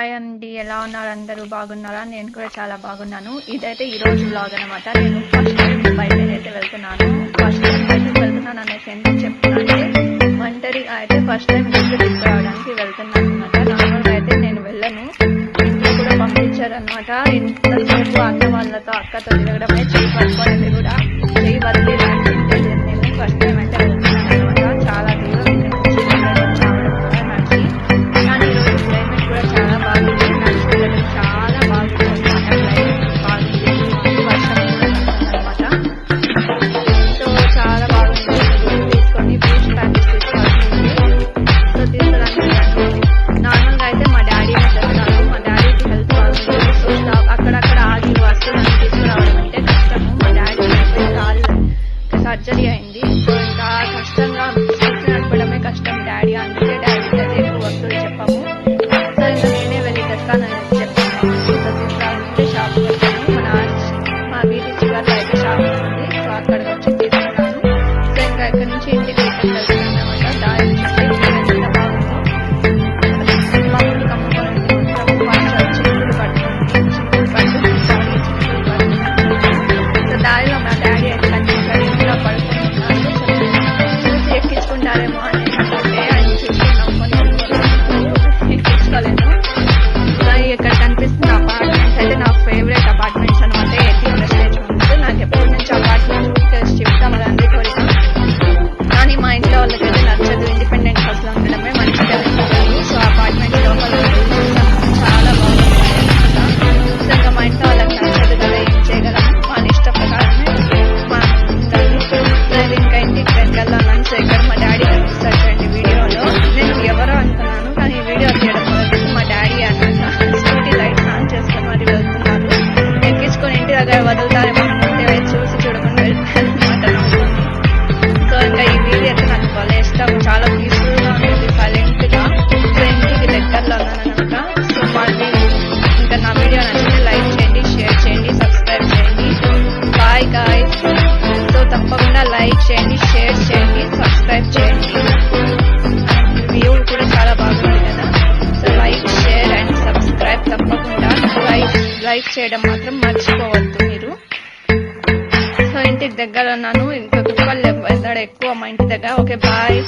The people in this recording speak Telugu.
హాయ్ అండి ఎలా ఉన్నారు? అందరూ బాగున్నారా? నేను కూడా చాలా బాగున్నాను. ఇదైతే రోజు బ్లాగ్ అనమాట నేను ఫస్ట్ టైం బయట అయితే వెళ్తున్నాను. ఫస్ట్ టైం బయటకు వెళ్తున్నాను అనేసి ఎందుకు చెప్తున్నానంటే ఒంటరి అయితే ఫస్ట్ టైం ఇంట్లో తీసుకురావడానికి వెళ్తున్నాను అనమాట నార్మల్గా అయితే నేను వెళ్ళను. ఇంట్లో కూడా పంపించారనమాట ఇంతసేపు అక్క వాళ్ళతో అక్కతో తిరగడమే చేయి పట్టుకోలేదు కూడా. చేయి నేను ఫస్ట్ టైం का नैवेद्य तसेच लाडूचे शाप म्हणून महावीर शिवाय लायचे शाप म्हणजे स्वाद कडवाचे तेल गायकणीचे इंटिग्रेशन करण्याचा डाळ దారిలో మా డాడీ ఎట్లా పడుకుంటున్నాడు చెప్పించుకుంటారేమో అని There was లైక్ చేయడం మాత్రం మర్చిపోవద్దు మీరు. సో ఇంటికి దగ్గర ఉన్నాను ఇంకొక వాళ్ళు ఎక్కువ మా ఇంటి దగ్గర. Okay bye